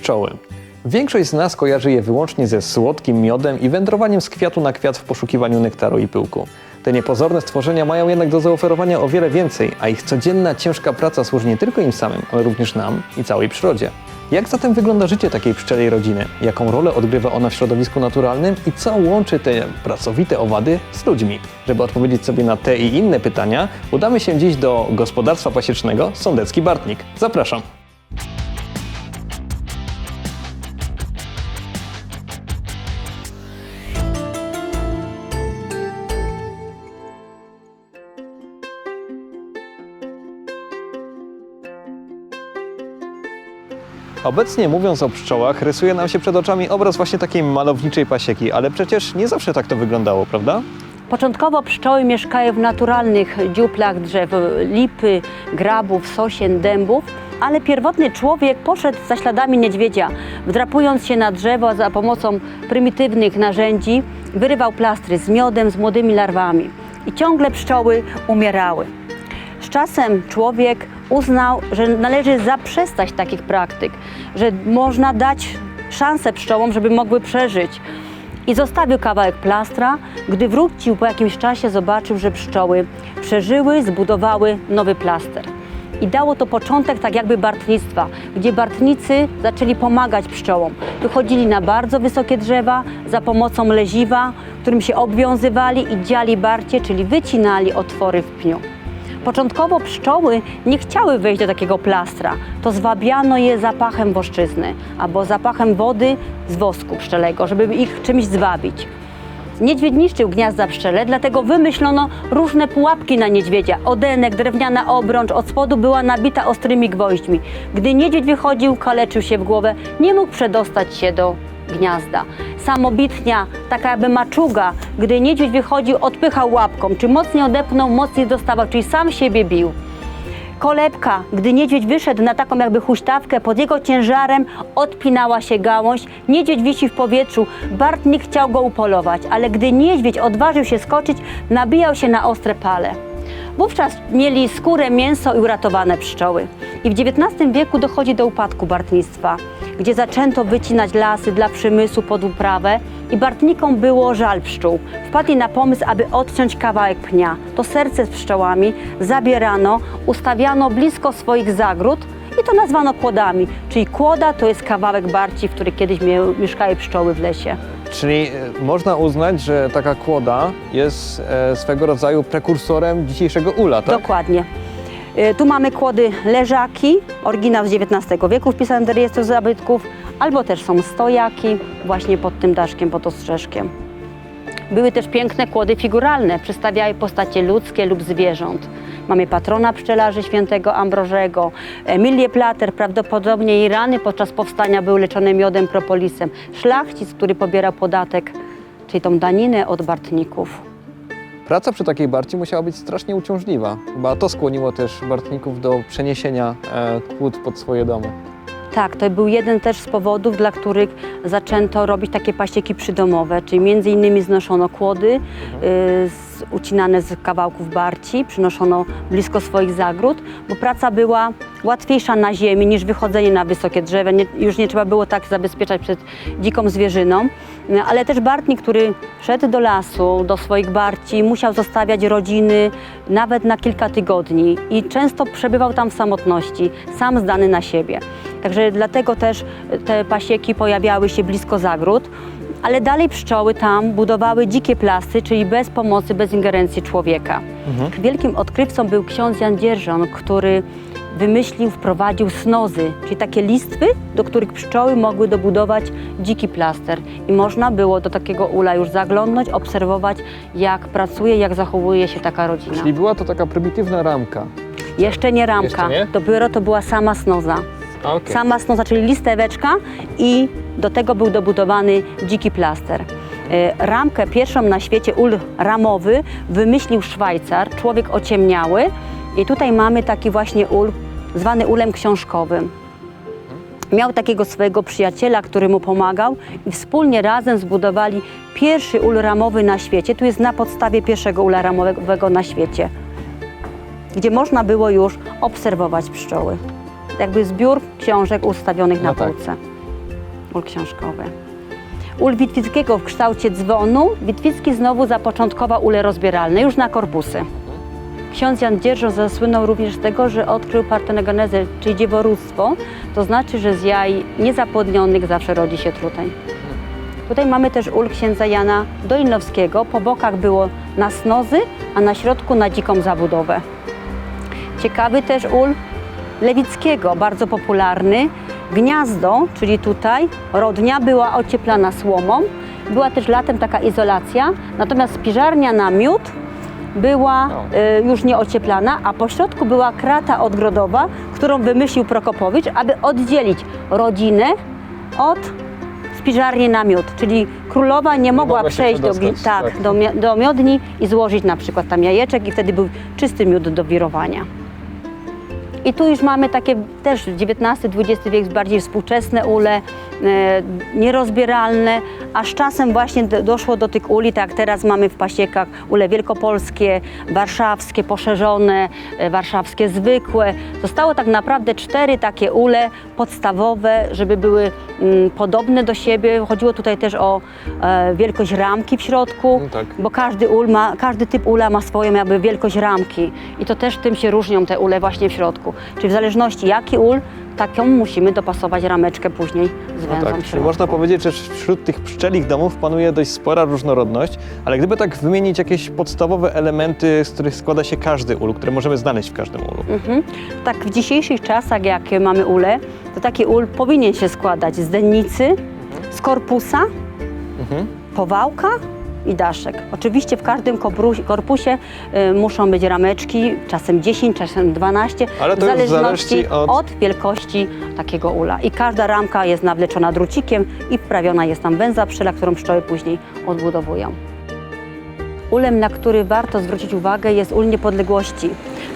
Pszczoły. Większość z nas kojarzy je wyłącznie ze słodkim miodem i wędrowaniem z kwiatu na kwiat w poszukiwaniu nektaru i pyłku. Te niepozorne stworzenia mają jednak do zaoferowania o wiele więcej, a ich codzienna ciężka praca służy nie tylko im samym, ale również nam i całej przyrodzie. Jak zatem wygląda życie takiej pszczelej rodziny? Jaką rolę odgrywa ona w środowisku naturalnym i co łączy te pracowite owady z ludźmi? Żeby odpowiedzieć sobie na te i inne pytania, udamy się dziś do gospodarstwa pasiecznego Sądecki Bartnik. Zapraszam. Obecnie mówiąc o pszczołach, rysuje nam się przed oczami obraz właśnie takiej malowniczej pasieki, ale przecież nie zawsze tak to wyglądało, prawda? Początkowo pszczoły mieszkały w naturalnych dziuplach drzew lipy, grabów, sosien, dębów, ale pierwotny człowiek poszedł za śladami niedźwiedzia, wdrapując się na drzewo za pomocą prymitywnych narzędzi, wyrywał plastry z miodem, z młodymi larwami i ciągle pszczoły umierały. Z czasem człowiek uznał, że należy zaprzestać takich praktyk, że można dać szansę pszczołom, żeby mogły przeżyć. I zostawił kawałek plastra. Gdy wrócił po jakimś czasie, zobaczył, że pszczoły przeżyły, zbudowały nowy plaster. I dało to początek tak jakby bartnictwa, gdzie bartnicy zaczęli pomagać pszczołom. Wychodzili na bardzo wysokie drzewa za pomocą leziwa, którym się obwiązywali i dziali barcie, czyli wycinali otwory w pniu. Początkowo pszczoły nie chciały wejść do takiego plastra. To zwabiano je zapachem woszczyzny albo zapachem wody z wosku pszczelego, żeby ich czymś zwabić. Niedźwiedź niszczył gniazda pszczele, dlatego wymyślono różne pułapki na niedźwiedzia. Odenek, drewniana obrącz, od spodu była nabita ostrymi gwoźdźmi. Gdy niedźwiedź wychodził, kaleczył się w głowę, nie mógł przedostać się do gniazda. Samobitnia, taka jakby maczuga, gdy niedźwiedź wychodził, odpychał łapką, czy mocniej odepnął, mocniej dostawał, czyli sam siebie bił. Kolebka, gdy niedźwiedź wyszedł na taką jakby huśtawkę, pod jego ciężarem odpinała się gałąź, niedźwiedź wisi w powietrzu, Bartnik chciał go upolować, ale gdy niedźwiedź odważył się skoczyć, nabijał się na ostre pale. Wówczas mieli skórę, mięso i uratowane pszczoły. I w XIX wieku dochodzi do upadku bartnictwa, gdzie zaczęto wycinać lasy dla przemysłu pod uprawę i bartnikom było żal pszczół. Wpadli na pomysł, aby odciąć kawałek pnia. To serce z pszczołami zabierano, ustawiano blisko swoich zagród i to nazwano kłodami. Czyli kłoda to jest kawałek barci, w której kiedyś mie- mieszkały pszczoły w lesie. Czyli e, można uznać, że taka kłoda jest e, swego rodzaju prekursorem dzisiejszego ula, tak? Dokładnie. Y, Tu mamy kłody leżaki, oryginał z XIX wieku wpisany do rejestru zabytków, albo też są stojaki właśnie pod tym daszkiem, pod ostrzeżkiem. Były też piękne kłody figuralne, przedstawiały postacie ludzkie lub zwierząt. Mamy patrona pszczelarzy świętego Ambrożego, Emilię Plater, prawdopodobnie jej rany podczas powstania były leczone miodem propolisem. Szlachcic, który pobierał podatek, czyli tą daninę od bartników. Praca przy takiej barci musiała być strasznie uciążliwa. Chyba to skłoniło też bartników do przeniesienia e, kłód pod swoje domy. Tak, to był jeden też z powodów, dla których zaczęto robić takie pasieki przydomowe, czyli między innymi znoszono kłody y, z, ucinane z kawałków barci, przynoszono blisko swoich zagród, bo praca była łatwiejsza na ziemi niż wychodzenie na wysokie drzewa. Nie, już nie trzeba było tak zabezpieczać przed dziką zwierzyną, ale też bartnik, który szedł do lasu, do swoich barci, musiał zostawiać rodziny nawet na kilka tygodni i często przebywał tam w samotności, sam zdany na siebie. Także dlatego też te pasieki pojawiały się blisko zagród, ale dalej pszczoły tam budowały dzikie plasty, czyli bez pomocy, bez ingerencji człowieka. Wielkim odkrywcą był ksiądz Jan Dzierżon, który wymyślił, wprowadził snozy, czyli takie listwy, do których pszczoły mogły dobudować dziki plaster. I można było do takiego ula już zaglądnąć, obserwować, jak pracuje, jak zachowuje się taka rodzina. Czyli była to taka prymitywna ramka. Jeszcze nie ramka, Jeszcze nie? dopiero to była sama snoza. Okay. Sama snoza, czyli listeweczka i do tego był dobudowany dziki plaster. E, Ramkę pierwszą na świecie, ul ramowy, wymyślił Szwajcar, człowiek ociemniały i tutaj mamy taki właśnie ul, zwany ulem książkowym. Miał takiego swojego przyjaciela, który mu pomagał i wspólnie razem zbudowali pierwszy ul ramowy na świecie. Tu jest na podstawie pierwszego ula ramowego na świecie, gdzie można było już obserwować pszczoły. Jakby zbiór książek ustawionych na No tak. półce. ul książkowy. Ul Witwickiego w kształcie dzwonu, Witwicki znowu zapoczątkował ule rozbieralne, już na korpusy. Ksiądz Jan Dzierżo zasłynął również z tego, że odkrył partenogenezę, czyli dzieworództwo, to znaczy, że z jaj niezapłodnionych zawsze rodzi się truteń. Tutaj mamy też ul księdza Jana Dolinowskiego. Po bokach było na snozy, a na środku na dziką zabudowę. Ciekawy też ul Lewickiego, bardzo popularny. Gniazdo, czyli tutaj rodnia była ocieplana słomą. Była też latem taka izolacja, natomiast spiżarnia na miód była O. y, już nie ocieplana, a po środku była krata odgrodowa, którą wymyślił Prokopowicz, aby oddzielić rodzinę od spiżarni na miód, czyli królowa nie mogła mogła przejść do, tak, tak. do, do miodni i złożyć na przykład tam jajeczek i wtedy był czysty miód do wirowania. I tu już mamy takie też XIX-XX wiek, bardziej współczesne ule, e, nierozbieralne, a z czasem właśnie do, doszło do tych uli, tak jak teraz mamy w pasiekach ule wielkopolskie, warszawskie, poszerzone, e, warszawskie zwykłe. Zostało tak naprawdę cztery takie ule podstawowe, żeby były mm, podobne do siebie. Chodziło tutaj też o e, wielkość ramki w środku, No tak. bo każdy, ul ma, każdy typ ula ma swoją jakby wielkość ramki i to też tym się różnią te ule właśnie w środku. Czyli w zależności jaki ul, taką musimy dopasować rameczkę później z No tak, czyli środku. można powiedzieć, że wśród tych pszczelich domów panuje dość spora różnorodność, ale gdyby tak wymienić jakieś podstawowe elementy, z których składa się każdy ul, które możemy znaleźć w każdym ulu. Mhm. Tak w dzisiejszych czasach, jakie mamy ule, to taki ul powinien się składać z dennicy, z korpusa, Mhm. powałka i daszek. Oczywiście w każdym korpusie, y, muszą być rameczki, czasem 10, czasem 12, Ale to w już w zależności od- od wielkości takiego ula. I każda ramka jest nawleczona drucikiem i wprawiona jest tam węza pszczela, którą pszczoły później odbudowują. Ulem, na który warto zwrócić uwagę, jest ul niepodległości.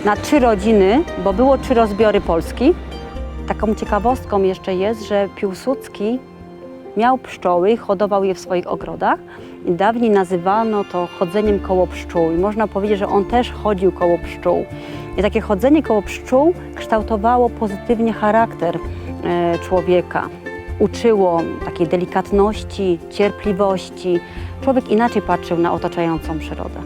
Na trzy rodziny, bo było trzy rozbiory Polski. Taką ciekawostką jeszcze jest, że Piłsudski miał pszczoły, hodował je w swoich ogrodach dawniej nazywano to chodzeniem koło pszczół. I można powiedzieć, że on też chodził koło pszczół. I takie chodzenie koło pszczół kształtowało pozytywnie charakter e, człowieka. Uczyło takiej delikatności, cierpliwości. Człowiek inaczej patrzył na otaczającą przyrodę.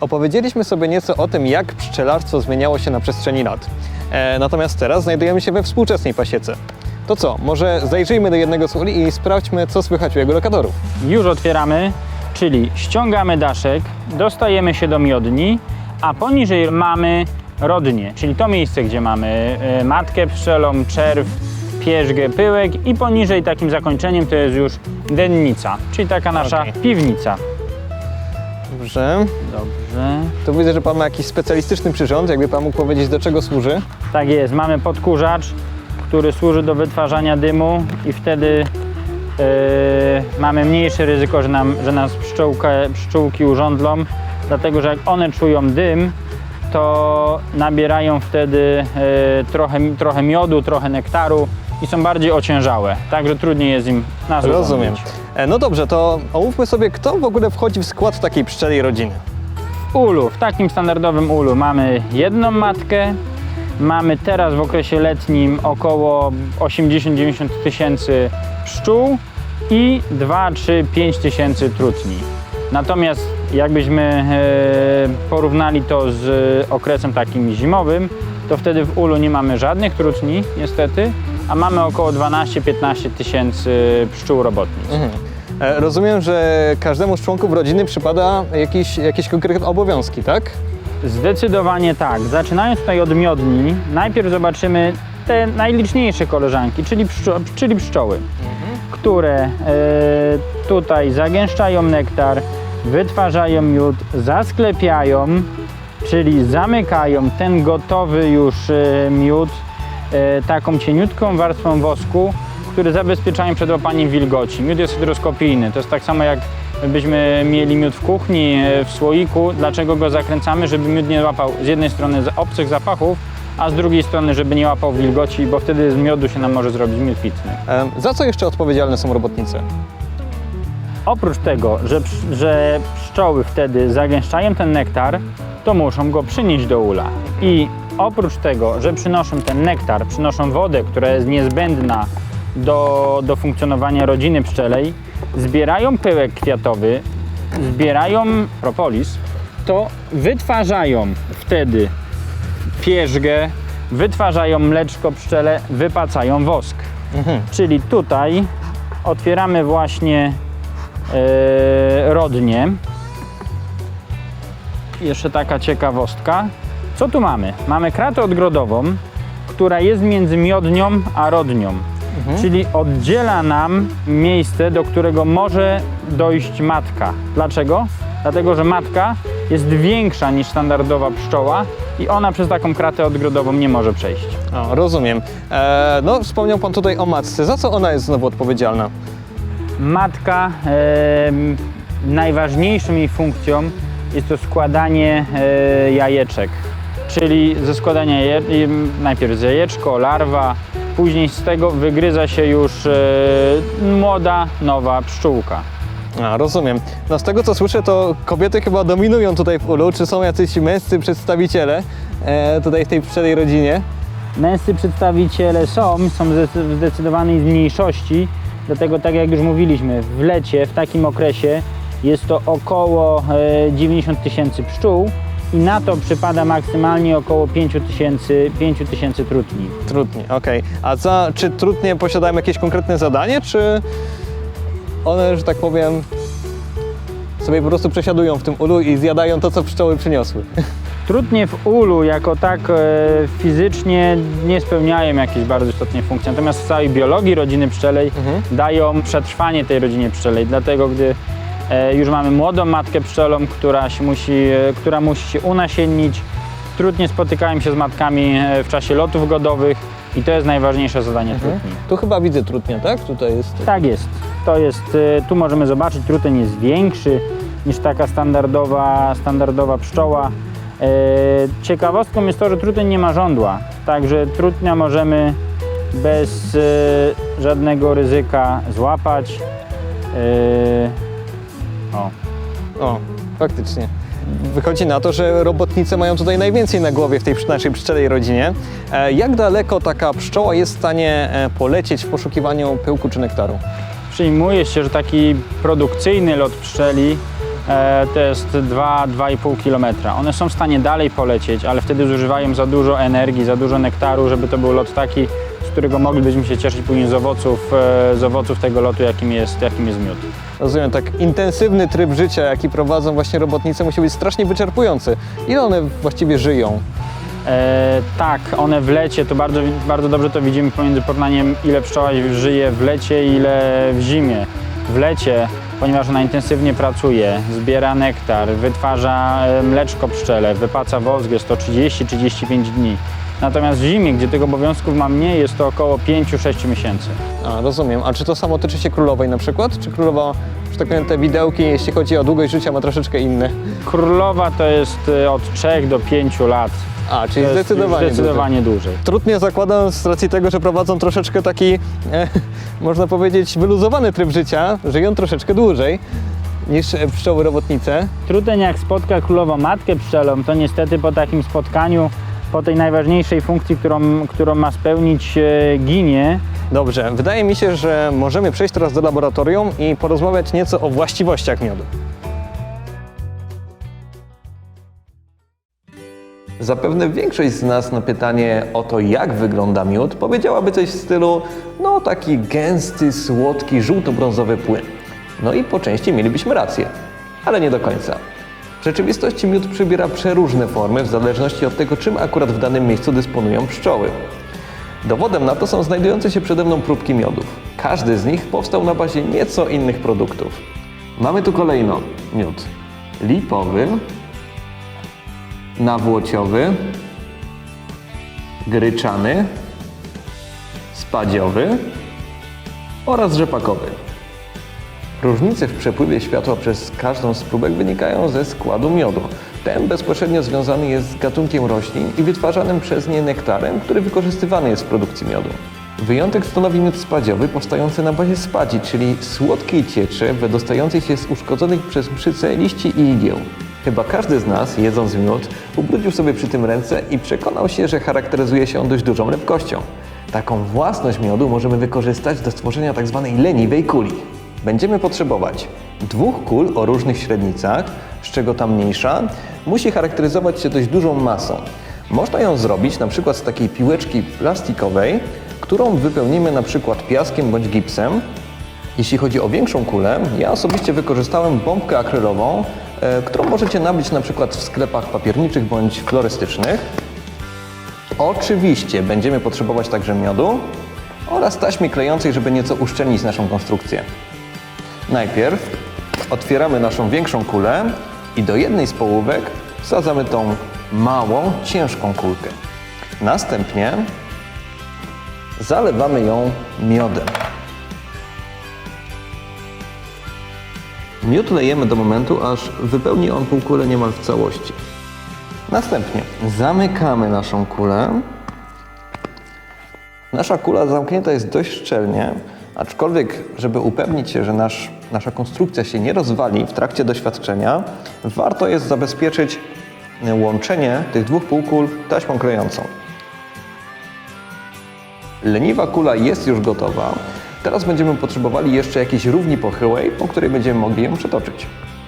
Opowiedzieliśmy sobie nieco o tym, jak pszczelarstwo zmieniało się na przestrzeni lat. E, natomiast teraz znajdujemy się we współczesnej pasiece. To co, może zajrzyjmy do jednego z uli i sprawdźmy, co słychać u jego lokatorów. Już otwieramy, czyli ściągamy daszek, dostajemy się do miodni, a poniżej mamy rodnie, czyli to miejsce, gdzie mamy e, matkę pszczelą, czerw, pierzgę, pyłek i poniżej takim zakończeniem to jest już dennica, czyli taka nasza Okej. piwnica. Dobrze. Dobrze. Tu widzę, że pan ma jakiś specjalistyczny przyrząd. Jakby pan mógł powiedzieć, do czego służy? Tak jest, mamy podkurzacz, który służy do wytwarzania dymu i wtedy e, mamy mniejsze ryzyko, że, nam, że nas pszczółka, pszczółki urządlą, dlatego że jak one czują dym, to nabierają wtedy e, trochę, trochę miodu, trochę nektaru i są bardziej ociężałe, także trudniej jest im nas Rozumiem. E, no dobrze, to omówmy sobie, kto w ogóle wchodzi w skład takiej pszczeli rodziny. ulu, w takim standardowym ulu mamy jedną matkę, mamy teraz w okresie letnim około 80-90 tysięcy pszczół i 2, 3, 5 tysięcy trutni. Natomiast jakbyśmy e, porównali to z okresem takim zimowym, to wtedy w ulu nie mamy żadnych trutni niestety, a mamy około 12-15 tysięcy pszczół robotnic. E, rozumiem, że każdemu z członków rodziny przypada jakieś, jakieś konkretne obowiązki, tak? Zdecydowanie tak. Zaczynając tutaj od miodni, najpierw zobaczymy te najliczniejsze koleżanki, czyli, pszczo- czyli pszczoły, które e, tutaj zagęszczają nektar, wytwarzają miód, zasklepiają, czyli zamykają ten gotowy już e, miód taką cieniutką warstwą wosku, który zabezpieczają przed łapaniem wilgoci. Miód jest hydroskopijny, to jest tak samo jak byśmy mieli miód w kuchni, e, w słoiku. Dlaczego go zakręcamy? Żeby miód nie łapał z jednej strony z obcych zapachów, a z drugiej strony, żeby nie łapał wilgoci, bo wtedy z miodu się nam może zrobić miód pitny. E, za co jeszcze odpowiedzialne są robotnice? Oprócz tego, że, że pszczoły wtedy zagęszczają ten nektar, to muszą go przynieść do ula. I oprócz tego, że przynoszą ten nektar, przynoszą wodę, która jest niezbędna do, do funkcjonowania rodziny pszczelej, zbierają pyłek kwiatowy, zbierają propolis, to wytwarzają wtedy pierzgę, wytwarzają mleczko pszczele, wypacają wosk. Czyli tutaj otwieramy właśnie e, rodnie. Jeszcze taka ciekawostka. Co tu mamy? Mamy kratę odgrodową, która jest między miodnią a rodnią. Czyli oddziela nam miejsce, do którego może dojść matka. Dlaczego? Dlatego, że matka jest większa niż standardowa pszczoła i ona przez taką kratę odgrodową nie może przejść. O, rozumiem. E, no, wspomniał Pan tutaj o matce. Za co ona jest znowu odpowiedzialna? Matka, em, najważniejszą jej funkcją jest to składanie e, jajeczek. Czyli ze składania je, najpierw jajeczko, larwa, później z tego wygryza się już e, młoda, nowa pszczółka. A, rozumiem. No z tego co słyszę, to kobiety chyba dominują tutaj w ulu. Czy są jacyś męscy przedstawiciele e, tutaj w tej pszczelej rodzinie? Męscy przedstawiciele są, są w zdecydowanej mniejszości, dlatego tak jak już mówiliśmy, w lecie, w takim okresie jest to około e, 90 tysięcy pszczół i na to przypada maksymalnie około 5 tysięcy 5 tysięcy trutni. Trudnie, okej. A za, czy trudnie posiadają jakieś konkretne zadanie, czy one, że tak powiem, sobie po prostu przesiadują w tym ulu i zjadają to, co pszczoły przyniosły? Trutnie w ulu jako tak e, fizycznie nie spełniają jakiejś bardzo istotnej funkcji, natomiast w całej biologii rodziny pszczelej dają przetrwanie tej rodzinie pszczelej, dlatego gdy już mamy młodą matkę pszczelą, która, się musi, e, która musi się unasiennić, trudnie spotykają się z matkami e, w czasie lotów godowych i to jest najważniejsze zadanie trutni. Tu chyba widzę trudnia, tak? Tutaj jest. Tak jest. To jest, e, tu możemy zobaczyć, truteń jest większy niż taka standardowa, standardowa pszczoła. E, Ciekawostką jest to, że truteń nie ma żądła, także trutnia możemy bez e, żadnego ryzyka złapać. O, O, faktycznie. Wychodzi na to, że robotnice mają tutaj najwięcej na głowie w tej naszej pszczelej rodzinie. E, jak daleko taka pszczoła jest w stanie e, polecieć w poszukiwaniu pyłku czy nektaru? Przyjmuje się, że taki produkcyjny lot pszczeli e, to jest 2-2,5 km. One są w stanie dalej polecieć, ale wtedy zużywają za dużo energii, za dużo nektaru, żeby to był lot taki, którego moglibyśmy się cieszyć później z owoców, e, z owoców tego lotu, jakim jest, jakim jest miód. Rozumiem, tak intensywny tryb życia, jaki prowadzą właśnie robotnice, musi być strasznie wyczerpujący. Ile one właściwie żyją? E, tak, one w lecie, to bardzo, bardzo dobrze to widzimy pomiędzy porównaniem ile pszczoła żyje w lecie, ile w zimie. W lecie, ponieważ ona intensywnie pracuje, zbiera nektar, wytwarza e, mleczko pszczele, wypaca wosk, jest to 30-35 dni. Natomiast w zimie, gdzie tych obowiązków ma mniej, jest to około 5-6 miesięcy. A, rozumiem. A czy to samo tyczy się królowej na przykład? Czy królowa, że tak powiem, te widełki, jeśli chodzi o długość życia, ma troszeczkę inne? Królowa to jest e, od 3 do 5 lat. A, czyli To jest już zdecydowanie. zdecydowanie dłużej. Trudnie zakładam z racji tego, że prowadzą troszeczkę taki, e, można powiedzieć, wyluzowany tryb życia, żyją troszeczkę dłużej niż e, pszczoły robotnice. Trudeń jak spotka królową matkę pszczelą, to niestety po takim spotkaniu, po tej najważniejszej funkcji, którą, którą ma spełnić, e, ginie. Dobrze, wydaje mi się, że możemy przejść teraz do laboratorium i porozmawiać nieco o właściwościach miodu. Zapewne większość z nas na pytanie o to, jak wygląda miód, powiedziałaby coś w stylu, no taki gęsty, słodki, żółto-brązowy płyn. No i po części mielibyśmy rację, ale nie do końca. W rzeczywistości miód przybiera przeróżne formy w zależności od tego, czym akurat w danym miejscu dysponują pszczoły. Dowodem na to są znajdujące się przede mną próbki miodów. Każdy z nich powstał na bazie nieco innych produktów. Mamy tu kolejno miód lipowy, nawłociowy, gryczany, spadziowy oraz rzepakowy. Różnice w przepływie światła przez każdą z próbek wynikają ze składu miodu. Ten bezpośrednio związany jest z gatunkiem roślin i wytwarzanym przez nie nektarem, który wykorzystywany jest w produkcji miodu. Wyjątek stanowi miód spadziowy powstający na bazie spadzi, czyli słodkiej cieczy wydostającej się z uszkodzonych przez mszycę liści i igieł. Chyba każdy z nas, jedząc miód, ubrudził sobie przy tym ręce i przekonał się, że charakteryzuje się on dość dużą lepkością. Taką własność miodu możemy wykorzystać do stworzenia tzw. leniwej kuli. Będziemy potrzebować dwóch kul o różnych średnicach, z czego ta mniejsza musi charakteryzować się dość dużą masą. Można ją zrobić na przykład z takiej piłeczki plastikowej, którą wypełnimy na przykład piaskiem bądź gipsem. Jeśli chodzi o większą kulę, ja osobiście wykorzystałem bombkę akrylową, e, którą możecie nabyć na przykład w sklepach papierniczych bądź florystycznych. Oczywiście będziemy potrzebować także miodu oraz taśmy klejącej, żeby nieco uszczelnić naszą konstrukcję. Najpierw otwieramy naszą większą kulę i do jednej z połówek wsadzamy tą małą, ciężką kulkę. Następnie zalewamy ją miodem. Miód lejemy do momentu, aż wypełni on półkulę niemal w całości. Następnie zamykamy naszą kulę. Nasza kula zamknięta jest dość szczelnie, aczkolwiek, żeby upewnić się, że nasz, nasza konstrukcja się nie rozwali w trakcie doświadczenia, warto jest zabezpieczyć łączenie tych dwóch półkul taśmą klejącą. Leniwa kula jest już gotowa. Teraz będziemy potrzebowali jeszcze jakiejś równi pochyłej, po której będziemy mogli ją przetoczyć.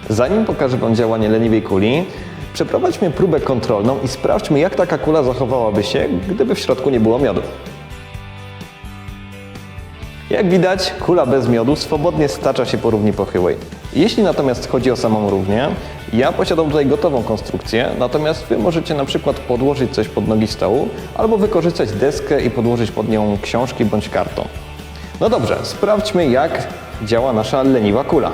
Zanim pokażę Wam działanie leniwej kuli, przeprowadźmy próbę kontrolną i sprawdźmy, jak taka kula zachowałaby się, gdyby w środku nie było miodu. Jak widać, kula bez miodu swobodnie stacza się po równi pochyłej. Jeśli natomiast chodzi o samą równię, ja posiadam tutaj gotową konstrukcję, natomiast Wy możecie na przykład podłożyć coś pod nogi stołu albo wykorzystać deskę i podłożyć pod nią książki bądź karton. No dobrze, sprawdźmy jak działa nasza leniwa kula.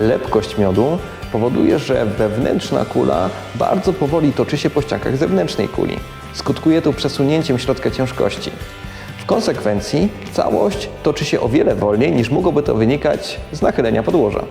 Lepkość miodu powoduje, że wewnętrzna kula bardzo powoli toczy się po ściankach zewnętrznej kuli. Skutkuje to przesunięciem środka ciężkości. Konsekwencji całość toczy się o wiele wolniej niż mogłoby to wynikać z nachylenia podłoża.